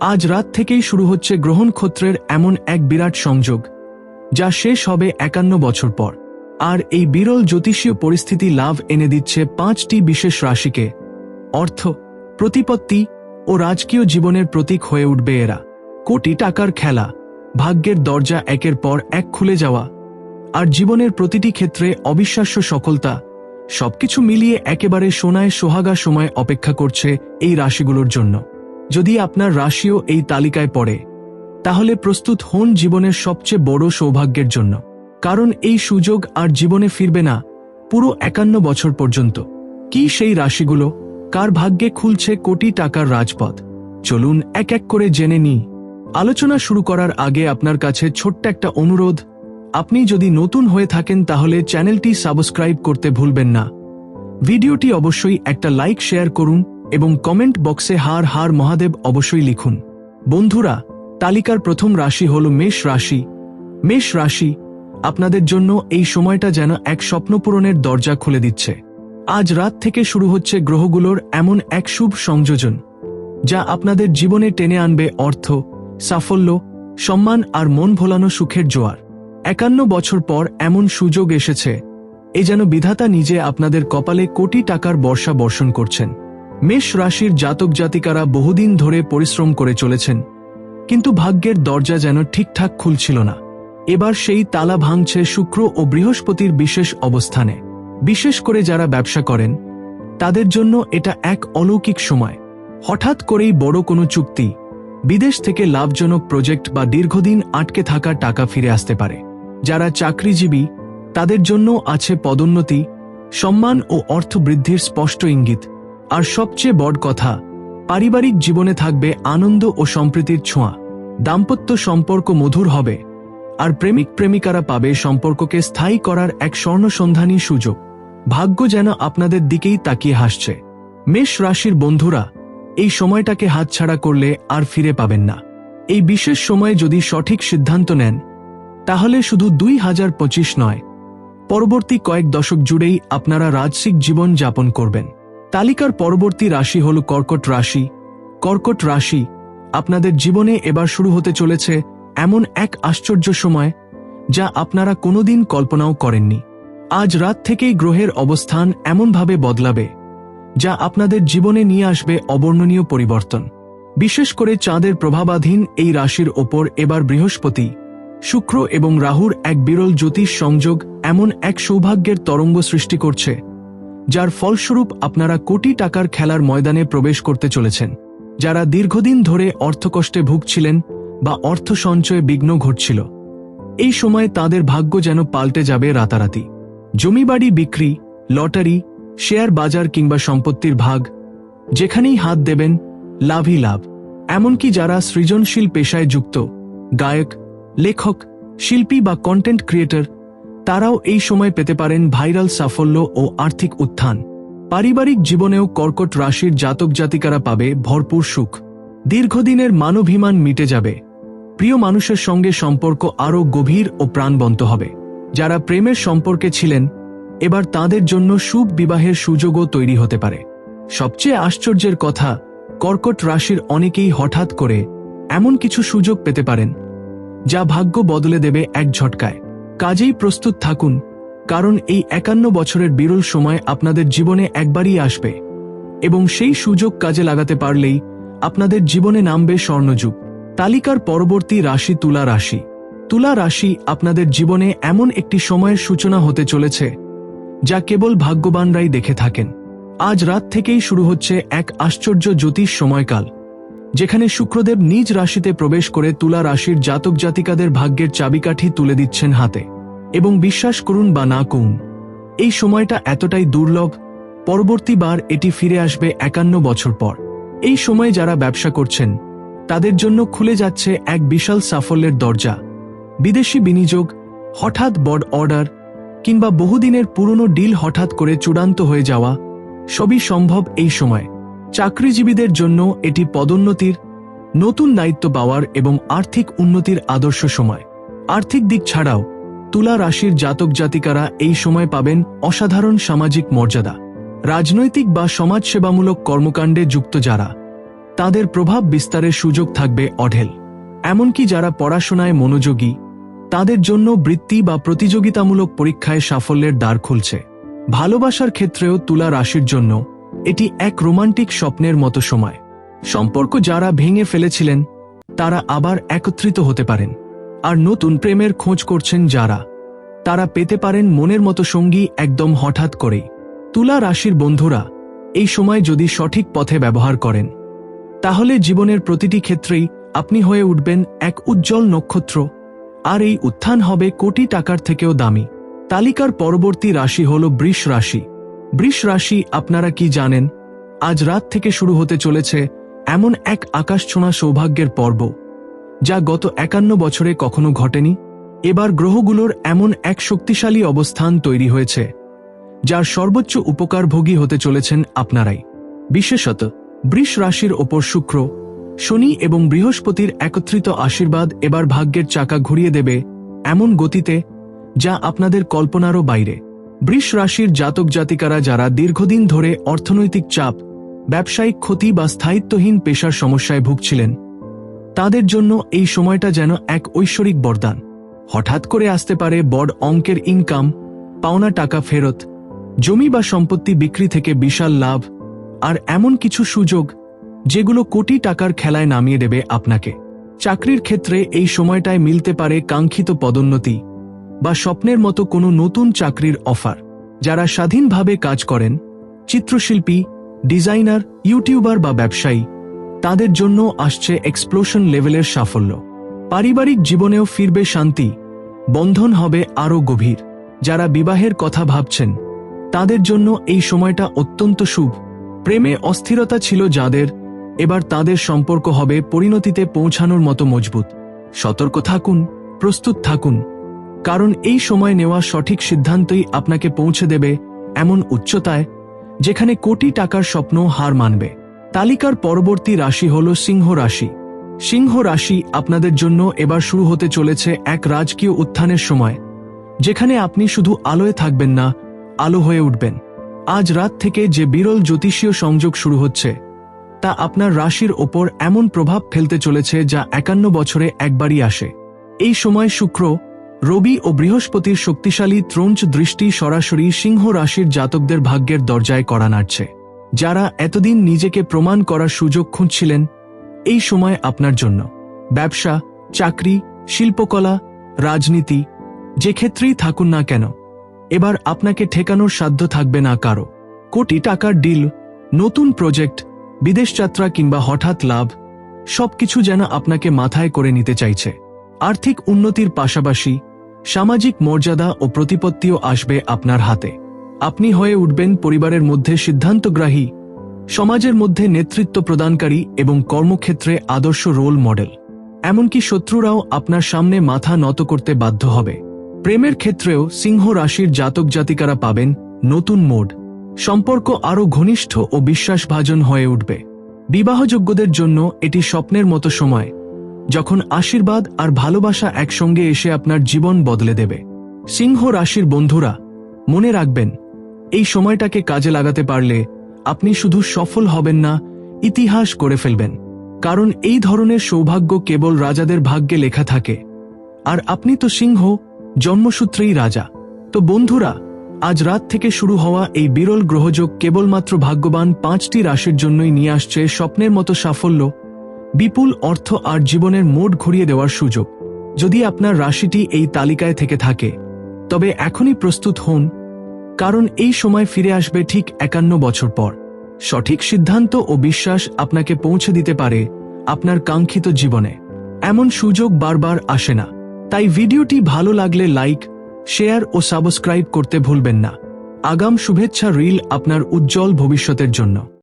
আজ রাত থেকেই শুরু হচ্ছে গ্রহণ ক্ষত্রের এমন এক বিরাট সংযোগ, যা শেষ হবে একান্ন বছর পর। আর এই বিরল জ্যোতিষীয় পরিস্থিতি লাভ এনে দিচ্ছে পাঁচটি বিশেষ রাশিকে, অর্থ, প্রতিপত্তি ও রাজকীয় জীবনের প্রতীক হয়ে উঠবে এরা। কোটি টাকার খেলা, ভাগ্যের দরজা একের পর এক খুলে যাওয়া, আর জীবনের প্রতিটি ক্ষেত্রে অবিশ্বাস্য সফলতা, সবকিছু মিলিয়ে একেবারে সোনায় সোহাগা সময় অপেক্ষা করছে এই রাশিগুলোর জন্য। যদি আপনার রাশিও এই তালিকায় পড়ে, তাহলে প্রস্তুত হন জীবনের সবচেয়ে বড় সৌভাগ্যের জন্য। কারণ এই সুযোগ আর জীবনে ফিরবে না, পুরো একান্ন বছর পর্যন্ত। কি সেই রাশিগুলো? কার ভাগ্যে খুলছে কোটি টাকার রাজপথ? চলুন এক এক করে জেনে নিই। আলোচনা শুরু করার আগে আপনার কাছে ছোট্ট একটা অনুরোধ। আপনি যদি নতুন হয়ে থাকেন তাহলে চ্যানেলটি সাবস্ক্রাইব করতে ভুলবেন না। ভিডিওটি অবশ্যই একটা লাইক শেয়ার করুন। এবং কমেন্ট বক্সে হার হার মহাদেব অবশ্যই লিখুন। বন্ধুরা, তালিকার প্রথম রাশি হল মেষ রাশি। মেষ রাশি, আপনাদের জন্য এই সময়টা যেন এক স্বপ্ন পূরণের দরজা খুলে দিচ্ছে। আজ রাত থেকে শুরু হচ্ছে গ্রহগুলোর এমন এক শুভ সংযোজন, যা আপনাদের জীবনে টেনে আনবে অর্থ, সাফল্য, সম্মান আর মন ভোলানো সুখের জোয়ার। একান্ন বছর পর এমন সুযোগ এসেছে, এ যেন বিধাতা নিজে আপনাদের কপালে কোটি টাকার বর্ষা বর্ষণ করছেন। মেষ রাশির জাতক জাতিকারা বহুদিন ধরে পরিশ্রম করে চলেছেন, কিন্তু ভাগ্যের দরজা যেন ঠিকঠাক খুলছিল না। এবার সেই তালা ভাঙছে শুক্র ও বৃহস্পতির বিশেষ অবস্থানে। বিশেষ করে যারা ব্যবসা করেন, তাদের জন্য এটা এক অলৌকিক সময়। হঠাৎ করেই বড় কোনো চুক্তি, বিদেশ থেকে লাভজনক প্রজেক্ট বা দীর্ঘদিন আটকে থাকা টাকা ফিরে আসতে পারে। যারা চাকরিজীবী, তাদের জন্য আছে পদোন্নতি, সম্মান ও অর্থ বৃদ্ধির স্পষ্ট ইঙ্গিত। আর সবচেয়ে বড় কথা, পারিবারিক জীবনে থাকবে আনন্দ ও সম্প্রীতির ছোঁয়া। দাম্পত্য সম্পর্ক মধুর হবে, আর প্রেমিক প্রেমিকারা পাবে সম্পর্ককে স্থায়ী করার এক স্বর্ণসন্ধানী সুযোগ। ভাগ্য যেন আপনাদের দিকেই তাকিয়ে হাসছে। মেষ রাশির বন্ধুরা, এই সময়টাকে হাতছাড়া করলে আর ফিরে পাবেন না। এই বিশেষ সময়ে যদি সঠিক সিদ্ধান্ত নেন, তাহলে শুধু দুই হাজার পঁচিশ নয়, পরবর্তী কয়েক দশক জুড়েই আপনারা রাজসিক জীবন যাপন করবেন। তালিকার পরবর্তী রাশি হল কর্কট রাশি। কর্কট রাশি আপনাদের জীবনে এবার শুরু হতে চলেছে এমন এক আশ্চর্য সময় যা আপনারা কোনোদিন কল্পনাও করেননি। আজ রাত থেকেই গ্রহের অবস্থান এমনভাবে বদলাবে, যা আপনাদের জীবনে নিয়ে আসবে অবর্ণনীয় পরিবর্তন। বিশেষ করে চাঁদের প্রভাবাধীন এই রাশির ওপর এবার বৃহস্পতি, শুক্র এবং রাহুর এক বিরল জ্যোতিষ সংযোগ এমন এক সৌভাগ্যের তরঙ্গ সৃষ্টি করছে যার ফলস্বরূপ আপনারা কোটি টাকার খেলার ময়দানে প্রবেশ করতে চলেছেন, যারা দীর্ঘদিন ধরে অর্থকষ্টে ভুগছিলেন বা অর্থ সঞ্চয়ে বিঘ্ন ঘটছিল। এই সময় তাদের ভাগ্য যেন পাল্টে যাবে রাতারাতি। জমিবাড়ি বিক্রি, লটারি, শেয়ার বাজার কিংবা সম্পত্তির ভাগ, যেখানেই হাত দেবেন, লাভই লাভ। এমনকি যারা সৃজনশীল পেশায় যুক্ত, গায়ক, লেখক, শিল্পী বা কন্টেন্ট ক্রিয়েটর তারাও এই সময় পেতে পারেন ভাইরাল সাফল্য ও আর্থিক উত্থান। পারিবারিক জীবনেও কর্কট রাশির জাতক জাতিকারা পাবে ভরপুর সুখ। দীর্ঘদিনের মানভিমান মিটে যাবে। প্রিয় মানুষের সঙ্গে সম্পর্ক আরও গভীর ও প্রাণবন্ত হবে। যারা প্রেমের সম্পর্কে ছিলেন, এবার তাদের জন্য শুভ বিবাহের সুযোগও তৈরি হতে পারে। সবচেয়ে আশ্চর্যের কথা, কর্কট রাশির অনেকেই হঠাৎ করে এমন কিছু সুযোগ পেতে পারেন, যা ভাগ্য বদলে দেবে এক ঝটকায়। কাজেই প্রস্তুত থাকুন, কারণ এই একান্ন বছরের বিরল সময় আপনাদের জীবনে একবারই আসবে। এবং সেই সুযোগ কাজে লাগাতে পারলেই আপনাদের জীবনে নামবে স্বর্ণযুগ। তালিকার পরবর্তী রাশি তুলা রাশি। তুলা রাশি আপনাদের জীবনে এমন একটি সময়ের সূচনা হতে চলেছে, যা কেবল ভাগ্যবানরাই দেখে থাকেন। আজ রাত থেকেই শুরু হচ্ছে এক আশ্চর্য জ্যোতিষ সময়কাল। যেখানে শুক্রদেব নিজ রাশিতে প্রবেশ করে তুলা রাশির জাতক জাতিকাদের ভাগ্যের চাবিকাঠি তুলে দিচ্ছেন হাতে। এবং বিশ্বাস করুন বা না করুন, এই সময়টা এতটাই দুর্লভ পরবর্তীবার এটি ফিরে আসবে একান্ন বছর পর। এই সময়ে যারা ব্যবসা করছেন, তাদের জন্য খুলে যাচ্ছে এক বিশাল সাফল্যের দরজা। বিদেশি বিনিয়োগ, হঠাৎ বড় অর্ডার, কিংবা বহুদিনের পুরনো ডিল হঠাৎ করে চূড়ান্ত হয়ে যাওয়া, সবই সম্ভব এই সময়। চাকরিজীবীদের জন্য এটি পদোন্নতির, নতুন দায়িত্ব পাওয়ার এবং আর্থিক উন্নতির আদর্শ সময়। আর্থিক দিক ছাড়াও, তুলা রাশির জাতক জাতিকারা এই সময় পাবেন অসাধারণ সামাজিক মর্যাদা। রাজনৈতিক বা সমাজসেবামূলক কর্মকাণ্ডে যুক্ত যারা, তাদের প্রভাব বিস্তারের সুযোগ থাকবে অঢেল। এমনকি যারা পড়াশোনায় মনোযোগী, তাদের জন্য বৃত্তি বা প্রতিযোগিতামূলক পরীক্ষায় সাফল্যের দ্বার খুলছে। ভালোবাসার ক্ষেত্রেও তুলা রাশির জন্য এটি এক রোমান্টিক স্বপ্নের মতো সময়। সম্পর্ক যারা ভেঙে ফেলেছিলেন, তারা আবার একত্রিত হতে পারেন। আর নতুন প্রেমের খোঁজ করছেন যারা। তারা পেতে পারেন মনের মতো সঙ্গী একদম হঠাৎ করেই। তুলা রাশির বন্ধুরা, এই সময় যদি সঠিক পথে ব্যবহার করেন, তাহলে জীবনের প্রতিটি ক্ষেত্রেই আপনি হয়ে উঠবেন এক উজ্জ্বল নক্ষত্র। আর এই উত্থান হবে কোটি টাকার থেকেও দামি। তালিকার পরবর্তী রাশি হল বৃষ রাশি। বৃষ রাশি আপনারা কি জানেন? আজ রাত থেকে শুরু হতে চলেছে এমন এক আকাশছোঁয়া সৌভাগ্যের পর্ব, যা গত একান্ন বছরে কখনো ঘটেনি। এবার গ্রহগুলোর এমন এক শক্তিশালী অবস্থান তৈরি হয়েছে, যার সর্বোচ্চ উপকারভোগী হতে চলেছেন আপনারাই। বিশেষত বৃষ রাশির ওপর শুক্র, শনি এবং বৃহস্পতির একত্রিত আশীর্বাদ এবার ভাগ্যের চাকা ঘুরিয়ে দেবে এমন গতিতে যা আপনাদের কল্পনারও বাইরে। বৃষ রাশির জাতক জাতিকারা যারা দীর্ঘদিন ধরে অর্থনৈতিক চাপ, ব্যবসায়িক ক্ষতি বা স্থায়িত্বহীন পেশার সমস্যায় ভুগছিলেন, তাদের জন্য এই সময়টা যেন এক ঐশ্বরিক বরদান। হঠাৎ করে আসতে পারে বড় অঙ্কের ইনকাম পাওনা টাকা ফেরত, জমি বা সম্পত্তি বিক্রি থেকে বিশাল লাভ, আর এমন কিছু সুযোগ যেগুলো কোটি টাকার খেলায় নামিয়ে দেবে আপনাকে। চাকরির ক্ষেত্রে এই সময়টায় মিলতে পারে কাঙ্ক্ষিত পদোন্নতি। বা স্বপ্নের মতো কোনো নতুন চাকরির অফার। যারা স্বাধীনভাবে কাজ করেন, চিত্রশিল্পী, ডিজাইনার, ইউটিউবার বা ব্যবসায়ী, তাদের জন্য আসছে এক্সপ্লোশন লেভেলের সাফল্য। পারিবারিক জীবনেও ফিরবে শান্তি, বন্ধন হবে আরও গভীর। যারা বিবাহের কথা ভাবছেন, তাদের জন্য এই সময়টা অত্যন্ত শুভ। প্রেমে অস্থিরতা ছিল যাদের, এবার তাদের সম্পর্ক হবে পরিণতিতে পৌঁছানোর মতো মজবুত। সতর্ক থাকুন, প্রস্তুত থাকুন। কারণ এই সময় নেওয়া সঠিক সিদ্ধান্তই আপনাকে পৌঁছে দেবে এমন উচ্চতায় যেখানে কোটি টাকার স্বপ্ন হার মানবে। তালিকার পরবর্তী রাশি হল সিংহ রাশি। সিংহ রাশি আপনাদের জন্য এবার শুরু হতে চলেছে এক রাজকীয় উত্থানের সময়, যেখানে আপনি শুধু আলোয় থাকবেন না, আলো হয়ে উঠবেন। আজ রাত থেকে যে বিরল জ্যোতিষীয় সংযোগ শুরু হচ্ছে, তা আপনার রাশির ওপর এমন প্রভাব ফেলতে চলেছে যা একান্ন বছরে একবারই আসে। এই সময় শুক্র রবি ও বৃহস্পতির শক্তিশালী ত্রঞ্চ দৃষ্টি সরাসরি সিংহ রাশির জাতকদের ভাগ্যের দরজায় করা নাড়ছে। যারা এতদিন নিজেকে প্রমাণ করার সুযোগ খুঁজছিলেন, এই সময় আপনার জন্য। ব্যবসা, চাকরি, শিল্পকলা, রাজনীতি, যে ক্ষেত্রেই থাকুন না কেন, এবার আপনাকে ঠেকানোর সাধ্য থাকবে না কারও। কোটি টাকার ডিল, নতুন প্রজেক্ট, বিদেশ যাত্রা কিংবা হঠাৎ লাভ, সবকিছু যেন আপনাকে মাথায় করে নিতে চাইছে। আর্থিক উন্নতির পাশাপাশি সামাজিক মর্যাদা ও প্রতিপত্তিও আসবে আপনার হাতে। আপনি হয়ে উঠবেন পরিবারের মধ্যে সিদ্ধান্তগ্রাহী, সমাজের মধ্যে নেতৃত্ব প্রদানকারী এবং কর্মক্ষেত্রে আদর্শ রোল মডেল। এমনকি শত্রুরাও আপনার সামনে মাথা নত করতে বাধ্য হবে। প্রেমের ক্ষেত্রেও সিংহ রাশির জাতক জাতিকারা পাবেন নতুন মোড। সম্পর্ক আরও ঘনিষ্ঠ ও বিশ্বাসভাজন হয়ে উঠবে। বিবাহযোগ্যদের জন্য এটি স্বপ্নের মতো সময়। যখন আশীর্বাদ আর ভালোবাসা একসঙ্গে এসে আপনার জীবন বদলে দেবে। সিংহ রাশির বন্ধুরা, মনে রাখবেন, এই সময়টাকে কাজে লাগাতে পারলে আপনি শুধু সফল হবেন না, ইতিহাস করে ফেলবেন। কারণ এই ধরনের সৌভাগ্য কেবল রাজাদের ভাগ্যে লেখা থাকে। আর আপনি তো সিংহ, জন্মসূত্রেই রাজা। তো বন্ধুরা, আজ রাত থেকে শুরু হওয়া এই বিরল গ্রহযোগ কেবলমাত্র ভাগ্যবান পাঁচটি রাশির জন্যই নিয়ে আসছে স্বপ্নের মতো সাফল্য বিপুল অর্থ আর জীবনের মোড ঘুরিয়ে দেওয়ার সুযোগ। যদি আপনার রাশিটি এই তালিকায় থেকে থাকে, তবে এখনই প্রস্তুত হন, কারণ এই সময় ফিরে আসবে ঠিক একান্ন বছর পর। সঠিক সিদ্ধান্ত ও বিশ্বাস আপনাকে পৌঁছে দিতে পারে আপনার কাঙ্ক্ষিত জীবনে। এমন সুযোগ বারবার আসে না। তাই ভিডিওটি ভালো লাগলে লাইক, শেয়ার ও সাবস্ক্রাইব করতে ভুলবেন না। আগাম শুভেচ্ছা রিল আপনার উজ্জ্বল ভবিষ্যতের জন্য।